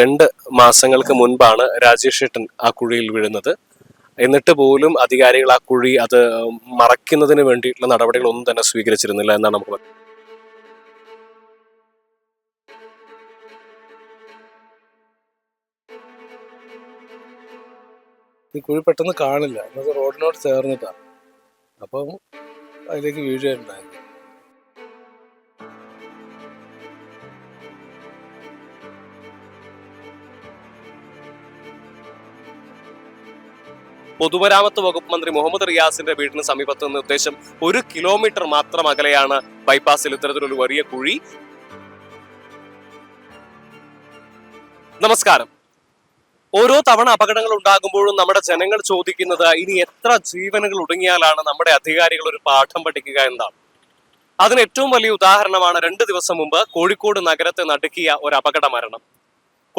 രണ്ട് മാസങ്ങൾക്ക് മുൻപാണ് രാജേഷ് ഏട്ടൻ ആ കുഴിയിൽ വീഴുന്നത്. എന്നിട്ട് പോലും അധികാരികൾ ആ കുഴി അത് മറയ്ക്കുന്നതിന് വേണ്ടിയിട്ടുള്ള നടപടികളൊന്നും തന്നെ സ്വീകരിച്ചിരുന്നില്ല എന്നാണ് നമുക്ക് പറയുന്നത് ഈ കുഴി പെട്ടെന്ന് കാണില്ല. എന്നുവെച്ചാൽ റോഡിനോട് ചേർന്നിട്ടാണ് അപ്പം അതിലേക്ക് വീഴുകയുണ്ടായത് പൊതുമരാമത്ത് വകുപ്പ് മന്ത്രി മുഹമ്മദ് റിയാസിന്റെ വീടിന് സമീപത്ത് നിന്ന് ഉദ്ദേശം ഒരു കിലോമീറ്റർ മാത്രം അകലെയാണ് ബൈപ്പാസിൽ ഇത്തരത്തിലൊരു വലിയ കുഴി. നമസ്കാരം. ഓരോ തവണ അപകടങ്ങൾ ഉണ്ടാകുമ്പോഴും നമ്മുടെ ജനങ്ങൾ ചോദിക്കുന്നത് ഇനി എത്ര ജീവനുകൾ ഒടുങ്ങിയാലാണ് നമ്മുടെ അധികാരികൾ ഒരു പാഠം പഠിക്കുക എന്നാണ് അതിന് ഏറ്റവും വലിയ ഉദാഹരണമാണ് രണ്ട് ദിവസം മുമ്പ് കോഴിക്കോട് നഗരത്തെ നടുക്കിയ ഒരു അപകട മരണം.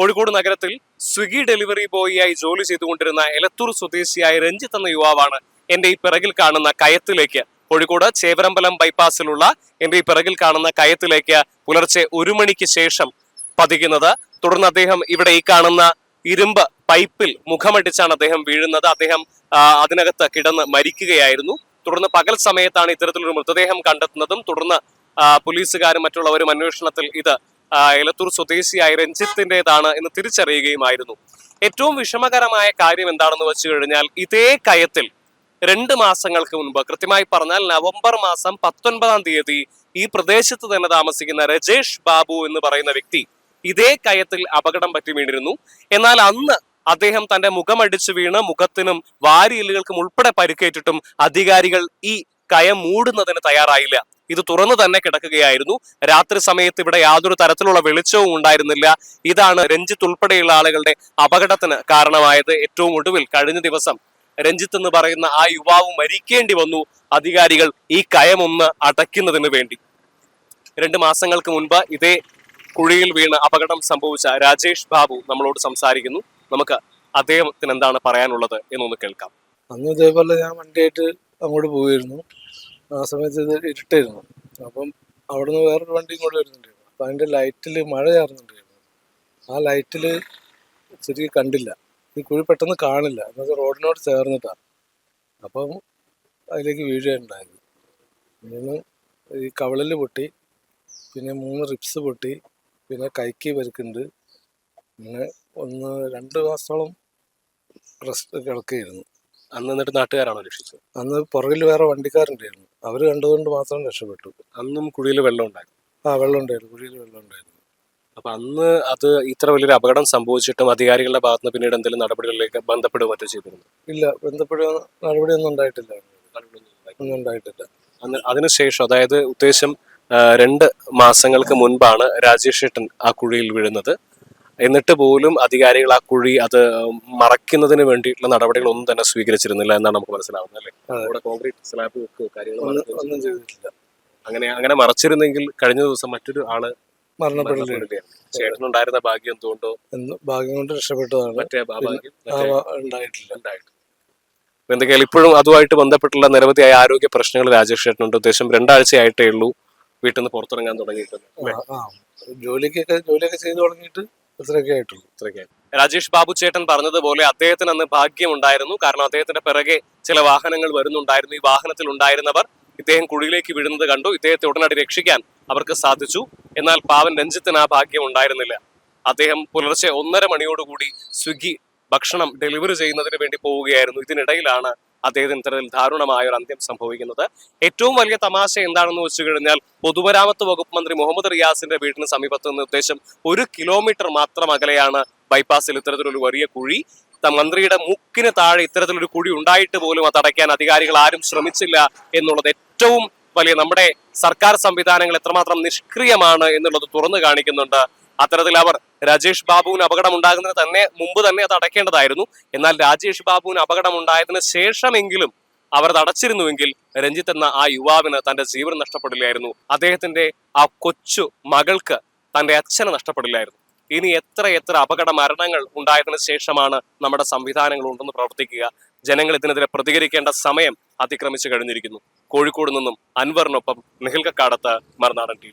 കോഴിക്കോട് നഗരത്തിൽ സ്വിഗ്ഗി ഡെലിവറി ബോയിയായി ജോലി ചെയ്തുകൊണ്ടിരുന്ന എലത്തൂർ സ്വദേശിയായ രഞ്ജിത്ത് എന്ന യുവാവാണ് എന്റെ ഈ പിറകിൽ കാണുന്ന കയത്തിലേക്ക് കോഴിക്കോട് ചേവരമ്പലം ബൈപ്പാസിലുള്ള എന്റെ ഈ പിറകിൽ കാണുന്ന കയത്തിലേക്ക് പുലർച്ചെ ഒരു മണിക്ക് ശേഷം പതിക്കുന്നത്. തുടർന്ന് അദ്ദേഹം ഇവിടെ ഈ കാണുന്ന ഇരുമ്പ് പൈപ്പിൽ മുഖമടിച്ചാണ് അദ്ദേഹം വീഴുന്നത്. അദ്ദേഹം അതിനകത്ത് കിടന്ന് മരിക്കുകയായിരുന്നു. തുടർന്ന് പകൽ സമയത്താണ് ഇത്തരത്തിലൊരു മൃതദേഹം കണ്ടെത്തുന്നതും തുടർന്ന് പോലീസുകാരും മറ്റുള്ളവരും അന്വേഷണത്തിൽ ഇത് എലത്തൂർ സ്വദേശിയായ രഞ്ജിത്തിന്റെതാണ് എന്ന് തിരിച്ചറിയുകയുമായിരുന്നു. ഏറ്റവും വിഷമകരമായ കാര്യം എന്താണെന്ന് വെച്ചു കഴിഞ്ഞാൽ ഇതേ കയത്തിൽ രണ്ട് മാസങ്ങൾക്ക് മുൻപ് കൃത്യമായി പറഞ്ഞാൽ നവംബർ മാസം പത്തൊൻപതാം തീയതി ഈ പ്രദേശത്ത് തന്നെ താമസിക്കുന്ന രജേഷ് ബാബു എന്ന് പറയുന്ന വ്യക്തി ഇതേ കയത്തിൽ അപകടം പറ്റി വീണിരുന്നു. എന്നാൽ അന്ന് അദ്ദേഹം തന്റെ മുഖമടിച്ചു വീണ് മുഖത്തിനും വാരിയെല്ലുകൾക്കും ഉൾപ്പെടെ പരിക്കേറ്റിട്ടും അധികാരികൾ ഈ കയം മൂടുന്നതിന് തയ്യാറായില്ല. ഇത് തുറന്നു തന്നെ കിടക്കുകയായിരുന്നു. രാത്രി സമയത്ത് ഇവിടെ യാതൊരു തരത്തിലുള്ള വെളിച്ചവും ഉണ്ടായിരുന്നില്ല. ഇതാണ് രഞ്ജിത്ത് ഉൾപ്പെടെയുള്ള ആളുകളുടെ അപകടത്തിന് കാരണമായത്. ഏറ്റവും ഒടുവിൽ കഴിഞ്ഞ ദിവസം രഞ്ജിത്ത് എന്ന് പറയുന്ന ആ യുവാവ് മരിക്കേണ്ടി വന്നു. അധികാരികൾ ഈ കയമൊന്ന് അടയ്ക്കുന്നതിന് വേണ്ടി. രണ്ട് മാസങ്ങൾക്ക് മുൻപ് ഇതേ കുഴിയിൽ വീണ് അപകടം സംഭവിച്ച രാജേഷ് ബാബു നമ്മളോട് സംസാരിക്കുന്നു. നമുക്ക് അദ്ദേഹത്തിന് എന്താണ് പറയാനുള്ളത് എന്നൊന്ന് കേൾക്കാം. അന്ന് ഇതേപോലെ ഞാൻ വണ്ടിയായിട്ട് അങ്ങോട്ട് പോയിരുന്നു. ആ സമയത്ത് ഇത് ഇരുട്ടായിരുന്നു. അപ്പം അവിടുന്ന് വേറൊരു വണ്ടി ഇങ്ങോട്ട് വരുന്നുണ്ടായിരുന്നു. അപ്പം അതിന്റെ ലൈറ്റിൽ മഴ ചാറുന്നുണ്ടായിരുന്നു. ആ ലൈറ്റിൽ ശരിക്കും കണ്ടില്ല. ഈ കുഴി പെട്ടെന്ന് കാണില്ല. എന്നുവെച്ചാൽ റോഡിനോട് ചേർന്നിട്ടാണ് അപ്പം അതിലേക്ക് വീഴുകയുണ്ടായത് മൂന്ന് ഈ കവളിൽ പൊട്ടി. പിന്നെ മൂന്ന് റിപ്സ് പൊട്ടി. പിന്നെ കൈക്ക് പരുക്കുണ്ട്. പിന്നെ ഒന്ന് രണ്ട് മാസത്തോളം റെസ്റ്റ് കിടക്കുകയായിരുന്നു. അന്ന് എന്നിട്ട് നാട്ടുകാരാണോ രക്ഷിച്ചത്? അന്ന് പുറകിൽ വേറെ വണ്ടിക്കാരുണ്ടായിരുന്നു. അവർ കണ്ടതുകൊണ്ട് മാത്രം രക്ഷപ്പെട്ടു. അന്നും കുഴിയിൽ വെള്ളം ഉണ്ടായിരുന്നു. ആ വെള്ളം ഉണ്ടായിരുന്നു. കുഴിയിൽ വെള്ളം ഉണ്ടായിരുന്നു. അപ്പൊ അന്ന് അത് ഇത്ര വലിയൊരു അപകടം സംഭവിച്ചിട്ടും അധികാരികളുടെ ഭാഗത്ത് നിന്ന് പിന്നീട് എന്തെങ്കിലും നടപടികളിലേക്ക് ബന്ധപ്പെടുക മറ്റോ ചെയ്തിരുന്നു? ഇല്ല ബന്ധപ്പെടുക നടപടിയൊന്നും ഉണ്ടായിട്ടില്ല. ഒന്നും ഉണ്ടായിട്ടില്ല. അന്ന് അതിനുശേഷം അതായത് ഉദ്ദേശം രണ്ട് മാസങ്ങൾക്ക് മുൻപാണ് രാജേഷ് ഏട്ടൻ ആ കുഴിയിൽ വീഴുന്നത്. എന്നിട്ട് പോലും അധികാരികൾ ആ കുഴി അത് മറയ്ക്കുന്നതിന് വേണ്ടിയിട്ടുള്ള നടപടികളൊന്നും തന്നെ സ്വീകരിച്ചിരുന്നില്ല എന്നാണ് നമുക്ക് മനസ്സിലാവുന്നത് അല്ലേ. അവിടെ കോൺക്രീറ്റ് സ്ലാബ് വെക്കുകയോ കാര്യങ്ങളോ ഒന്നും ചെയ്തിട്ടില്ല. അങ്ങനെ അങ്ങനെ മറച്ചിരുന്നെങ്കിൽ കഴിഞ്ഞ ദിവസം മറ്റൊരു ആൾ. ചേട്ടനുണ്ടായിരുന്ന ഭാഗ്യം എന്തുകൊണ്ടോ? ഭാഗ്യം കൊണ്ട് രക്ഷപ്പെട്ടതാണ്. മറ്റേ ഉണ്ടായിട്ടില്ല. ഉണ്ടായിട്ട് അപ്പൊ എന്തൊക്കെയാലും ഇപ്പോഴും അതുമായിട്ട് ബന്ധപ്പെട്ടുള്ള നിരവധിയായ ആരോഗ്യ പ്രശ്നങ്ങൾ രാജേഷ് ചേട്ടനുണ്ട്. ഉദ്ദേശം രണ്ടാഴ്ചയായിട്ടേ ഉള്ളൂ. വീട്ടിൽ നിന്ന് പുറത്തിറങ്ങാൻ തുടങ്ങിയിട്ടുണ്ട് ജോലിക്കൊക്കെ ജോലിയൊക്കെ ചെയ്തു തുടങ്ങിയിട്ട് ഇത്രയൊക്കെ ആയിട്ടുള്ളൂ ഇത്രയൊക്കെ രാജേഷ് ബാബു ചേട്ടൻ പറഞ്ഞതുപോലെ അദ്ദേഹത്തിന് അന്ന് ഭാഗ്യമുണ്ടായിരുന്നു. കാരണം അദ്ദേഹത്തിന്റെ പിറകെ ചില വാഹനങ്ങൾ വരുന്നുണ്ടായിരുന്നു. ഈ വാഹനത്തിൽ ഉണ്ടായിരുന്നവർ ഇദ്ദേഹം കുഴിയിലേക്ക് വീഴുന്നത് കണ്ടു. ഇദ്ദേഹത്തെ ഉടനടി രക്ഷിക്കാൻ അവർക്ക് സാധിച്ചു. എന്നാൽ പാവൻ രഞ്ജിത്തിന് ആ ഭാഗ്യം ഉണ്ടായിരുന്നില്ല. അദ്ദേഹം പുലർച്ചെ ഒന്നര മണിയോടുകൂടി സ്വിഗ്ഗി ഭക്ഷണം ഡെലിവറി ചെയ്യുന്നതിന് വേണ്ടി പോവുകയായിരുന്നു. ഇതിനിടയിലാണ് അദ്ദേഹത്തിന് ഇത്തരത്തിൽ ദാരുണമായ ഒരു അന്ത്യം സംഭവിക്കുന്നത്. ഏറ്റവും വലിയ തമാശ എന്താണെന്ന് വെച്ചു കഴിഞ്ഞാൽ പൊതുമരാമത്ത് വകുപ്പ് മന്ത്രി മുഹമ്മദ് റിയാസിന്റെ വീടിന് സമീപത്ത് നിന്ന് ഉദ്ദേശം ഒരു കിലോമീറ്റർ മാത്രം അകലെയാണ് ബൈപ്പാസിൽ ഇത്തരത്തിലൊരു വലിയ കുഴി. മന്ത്രിയുടെ മൂക്കിന് താഴെ ഇത്തരത്തിലൊരു കുഴി ഉണ്ടായിട്ട് പോലും അത് അടയ്ക്കാൻ അധികാരികൾ ആരും ശ്രമിച്ചില്ല എന്നുള്ളത് ഏറ്റവും വലിയ നമ്മുടെ സർക്കാർ സംവിധാനങ്ങൾ എത്രമാത്രം നിഷ്ക്രിയമാണ് എന്നുള്ളത് തുറന്നു കാണിക്കുന്നുണ്ട്. അത്തരത്തിൽ അവർ രാജേഷ് ബാബുവിന് അപകടം ഉണ്ടാകുന്നതിന് തന്നെ മുമ്പ് തന്നെ അത് അടയ്ക്കേണ്ടതായിരുന്നു. എന്നാൽ രാജേഷ് ബാബുവിന് അപകടം ഉണ്ടായതിന് ശേഷമെങ്കിലും അവർ തടച്ചിരുന്നുവെങ്കിൽ രഞ്ജിത്ത് എന്ന ആ യുവാവിന് തന്റെ ജീവൻ നഷ്ടപ്പെടില്ലായിരുന്നു. അദ്ദേഹത്തിന്റെ ആ കൊച്ചു മകൾക്ക് തന്റെ അച്ഛനെ നഷ്ടപ്പെടില്ലായിരുന്നു. ഇനി എത്ര എത്ര അപകട മരണങ്ങൾ ഉണ്ടായതിനു ശേഷമാണ് നമ്മുടെ സംവിധാനങ്ങൾ ഉണ്ടെന്ന് പ്രവർത്തിക്കുക. ജനങ്ങൾ ഇതിനെതിരെ പ്രതികരിക്കേണ്ട സമയം അതിക്രമിച്ചു കഴിഞ്ഞിരിക്കുന്നു. കോഴിക്കോട് നിന്നും അൻവറിനൊപ്പം നിഹിൽ കക്കാടത്ത് മറുനാടൻ ടി